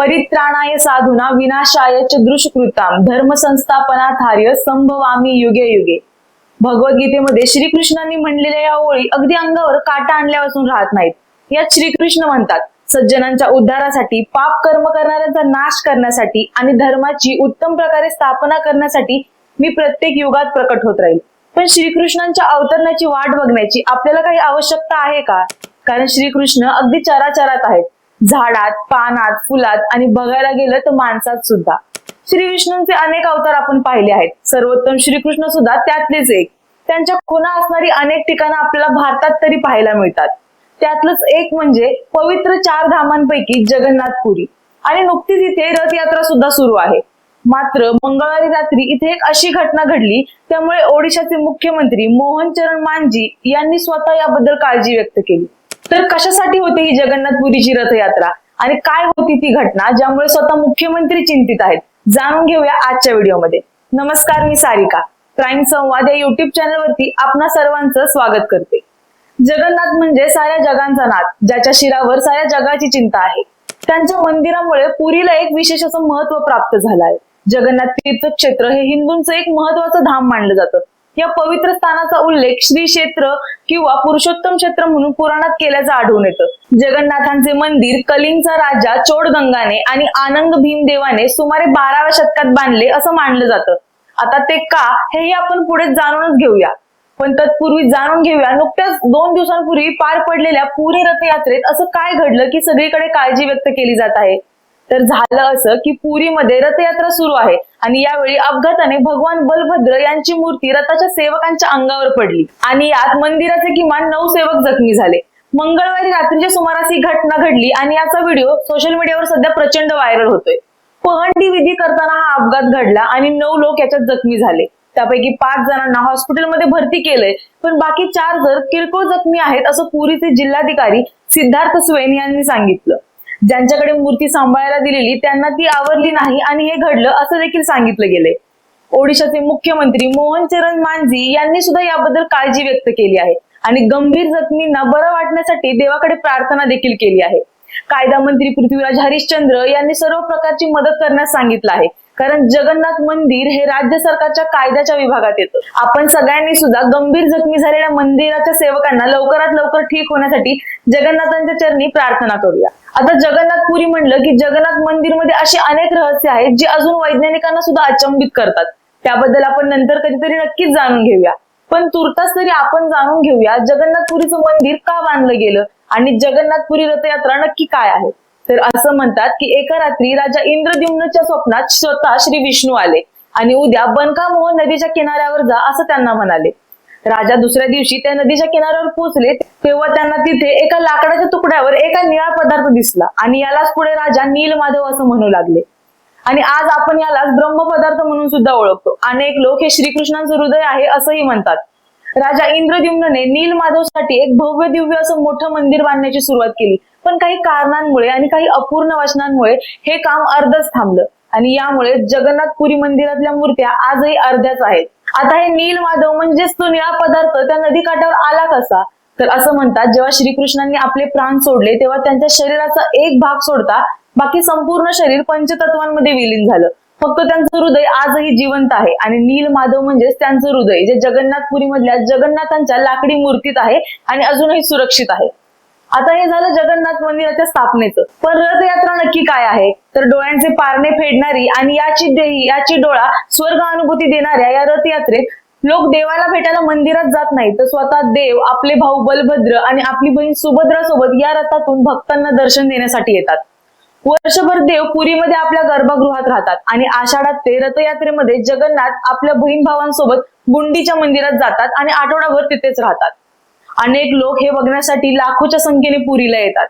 परित्राणाय साधुना विनाशाय च दृष्कृताम धर्म संस्थापनाथार्य संभवामी युगे युगे. भगवद्गीतेमध्ये श्रीकृष्णांनी म्हणलेल्या या ओळी अगदी अंगावर काटा आणल्यापासून राहत नाहीत. यात श्रीकृष्ण म्हणतात सज्जनांच्या उद्धारासाठी पाप कर्म करणाऱ्यांचा नाश करण्यासाठी आणि धर्माची उत्तम प्रकारे स्थापना करण्यासाठी मी प्रत्येक युगात प्रकट होत राहील. पण श्रीकृष्णांच्या अवतरणाची वाट बघण्याची आपल्याला काही आवश्यकता आहे का? कारण श्रीकृष्ण अगदी चराचरात आहेत. झाडात पानात फुलात आणि बघायला गेलं तर माणसात सुद्धा. श्री विष्णूंचे अनेक अवतार आपण पाहिले आहेत. सर्वोत्तम श्रीकृष्ण सुद्धा त्यातलेच एक. त्यांच्या खुणा असणारी अनेक ठिकाणं आपल्याला भारतात तरी पाहायला मिळतात. त्यातलंच एक म्हणजे पवित्र चार धामांपैकी जगन्नाथपुरी. आणि नुकतीच इथे रथयात्रा सुद्धा सुरू आहे. मात्र मंगळवारी रात्री इथे एक अशी घटना घडली त्यामुळे ओडिशाचे मुख्यमंत्री मोहन चरण मांझी यांनी स्वतः याबद्दल काळजी व्यक्त केली. तर कशासाठी होते ही जगन्नाथपुरीची रथयात्रा? आणि काय होती ती घटना ज्यामुळे स्वतः मुख्यमंत्री चिंतित आहेत? जाणून घेऊया आजच्या व्हिडिओमध्ये. नमस्कार मी सारिका. क्राईम संवाद या युट्यूब चॅनलवरती आपणा सर्वांचं स्वागत करते. जगन्नाथ म्हणजे साऱ्या जगांचा नाथ ज्याच्या शिरावर साऱ्या जगाची चिंता आहे. त्यांच्या मंदिरामुळे पुरीला एक विशेष असं महत्त्व प्राप्त झालं आहे. जगन्नाथ तीर्थक्षेत्र हे हिंदूंचं एक महत्वाचं धाम मानलं जातं. या पवित्र स्थानाचा उल्लेख श्री क्षेत्र किंवा पुरुषोत्तम क्षेत्र म्हणून पुराणात केल्याचं आढळून येतं. जगन्नाथांचे मंदिर कलिंगचा राजा चोडगंगाने आणि आनंद भीमदेवाने सुमारे बाराव्या शतकात बांधले असं मानलं जातं. आता ते का हेही आपण पुढे जाणूनच घेऊया. पण तत्पूर्वी जाणून घेऊया नुकत्याच दोन दिवसांपूर्वी पार पडलेल्या पुरी रथयात्रेत असं काय घडलं की सगळीकडे काळजी व्यक्त केली जात आहे? तर झालं असं की पुरीमध्ये रथयात्रा सुरू आहे. आणि यावेळी अपघाताने भगवान बलभद्र यांची मूर्ती रथाच्या सेवकांच्या अंगावर पडली. आणि यात मंदिराचे किमान नऊ सेवक जखमी झाले. मंगळवारी रात्रीच्या सुमारास ही घटना घडली आणि याचा व्हिडिओ सोशल मीडियावर सध्या प्रचंड व्हायरल होतोय. पहंडी विधी करताना हा अपघात घडला आणि नऊ लोक याच्यात जखमी झाले. त्यापैकी पाच जणांना हॉस्पिटलमध्ये भरती केलंय. पण बाकी चार जर किरकोळ जखमी आहेत असं पुरीचे जिल्हाधिकारी सिद्धार्थ स्वेन यांनी सांगितलं. ज्यांच्याकडे मूर्ती सांभाळायला दिलेली त्यांना ती आवडली नाही आणि हे घडलं असं देखील सांगितलं गेलंय. ओडिशाचे मुख्यमंत्री मोहन चरण मांझी यांनी सुद्धा याबद्दल काळजी व्यक्त केली आहे. आणि गंभीर जखमींना बरं वाटण्यासाठी देवाकडे प्रार्थना देखील केली आहे. कायदा मंत्री पृथ्वीराज हरिश्चंद्र यांनी सर्व प्रकारची मदत करण्यास सांगितलं आहे. कारण जगन्नाथ मंदिर हे राज्य सरकारच्या कायद्याच्या विभागात येतं. आपण सगळ्यांनी सुद्धा गंभीर जखमी झालेल्या मंदिराच्या सेवकांना लवकरात लवकर ठीक होण्यासाठी जगन्नाथांच्या चरणी प्रार्थना करूया. आता जगन्नाथपुरी म्हणलं की जगन्नाथ मंदिरमध्ये अशी अनेक रहस्य आहेत जी अजून वैज्ञानिकांना सुद्धा अचंबित करतात. त्याबद्दल आपण नंतर कधीतरी नक्कीच जाणून घेऊया. पण तुर्तास तरी आपण जाणून घेऊया जगन्नाथपुरीचं मंदिर का बांधलं गेलं आणि जगन्नाथपुरी रथयात्रा नक्की काय आहे? तर असं म्हणतात की एका रात्री राजा इंद्रद्युम्नच्या स्वप्नात स्वतः श्री विष्णू आले आणि उद्या बनकामोह नदीच्या किनाऱ्यावर जा असं त्यांना म्हणाले. राजा दुसऱ्या दिवशी त्या नदीच्या किनाऱ्यावर पोहोचले तेव्हा त्यांना तिथे एका लाकडाच्या तुकड्यावर एका निळा पदार्थ दिसला आणि यालाच पुढे राजा नीलमाधव असं म्हणू लागले. आणि आज आपण यालाच ब्रह्म पदार्थ म्हणून सुद्धा ओळखतो. अनेक लोक हे श्रीकृष्णांचं हृदय आहे असंही म्हणतात. राजा इंद्रद्युम्नने नील माधवसाठी एक भव्य दिव्य असं मोठं मंदिर बांधण्याची सुरुवात केली. पण काही कारणांमुळे आणि काही अपूर्ण वचनांमुळे हे काम अर्धच थांबलं. आणि यामुळे जगन्नाथपुरी मंदिरातल्या मूर्त्या आजही अर्ध्याच आहेत. आता हे नील माधव म्हणजेच तो निळा पदार्थ त्या नदी काठावर आला कसा? तर असं म्हणतात जेव्हा श्रीकृष्णांनी आपले प्राण सोडले तेव्हा त्यांच्या शरीराचा एक भाग सोडता बाकी संपूर्ण शरीर पंचतत्वांमध्ये विलीन झालं. फक्त त्यांचं हृदय आजही जिवंत आहे. आणि नील माधव म्हणजेच त्यांचं हृदय जे जगन्नाथपुरी मधल्या जगन्नाथांच्या लाकडी मूर्तीत आहे आणि अजूनही सुरक्षित आहे. आता हे झालं जगन्नाथ मंदिराच्या स्थापनेचं. पण रथयात्रा नक्की काय आहे? तर डोळ्यांचे पारणे फेडणारी आणि याची देही याची डोळा स्वर्ग अनुभूती देणाऱ्या या रथयात्रेत लोक देवाला भेटायला मंदिरात जात नाही तर स्वतः देव आपले भाऊ बलभद्र आणि आपली बहीण सुभद्रा सोबत या रथातून भक्तांना दर्शन देण्यासाठी येतात. वर्षभर देव पुरीमध्ये आपल्या गर्भगृहात राहतात आणि आषाढात ते रथयात्रेमध्ये जगन्नाथ आपल्या बहीण भावांसोबत गुंडीच्या मंदिरात जातात आणि आठवडाभर तिथेच राहतात. अनेक लोक हे बघण्यासाठी लाखोच्या संख्येने पुरीला येतात.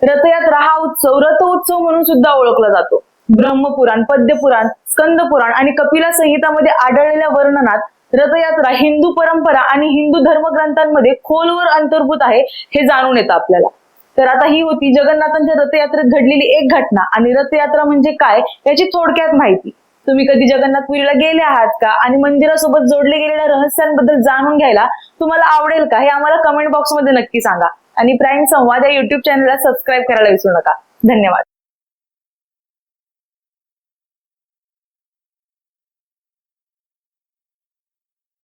रथयात्रा हा उत्सव रथ उत्सव म्हणून सुद्धा ओळखला जातो. ब्रह्मपुराण पद्यपुराण स्कंदपुराण आणि कपिला संहितामध्ये आढळलेल्या वर्णनात रथयात्रा हिंदू परंपरा आणि हिंदू धर्मग्रंथांमध्ये खोलवर अंतर्भूत आहे हे जाणून येतं आपल्याला. तर आता ही होती जगन्नाथांच्या रथयात्रेत घडलेली एक घटना आणि रथयात्रा म्हणजे काय याची थोडक्यात माहिती. तुम्ही कधी जगन्नाथपुरीला गेले आहात का? आणि मंदिरासोबत जोडले गेलेल्या रहस्यांबद्दल जाणून घ्यायला तुम्हाला आवडेल का? हे आम्हाला कमेंट बॉक्समध्ये नक्की सांगा. आणि प्राईम संवाद या युट्यूब चॅनलला सबस्क्राईब करायला विसरू नका. धन्यवाद.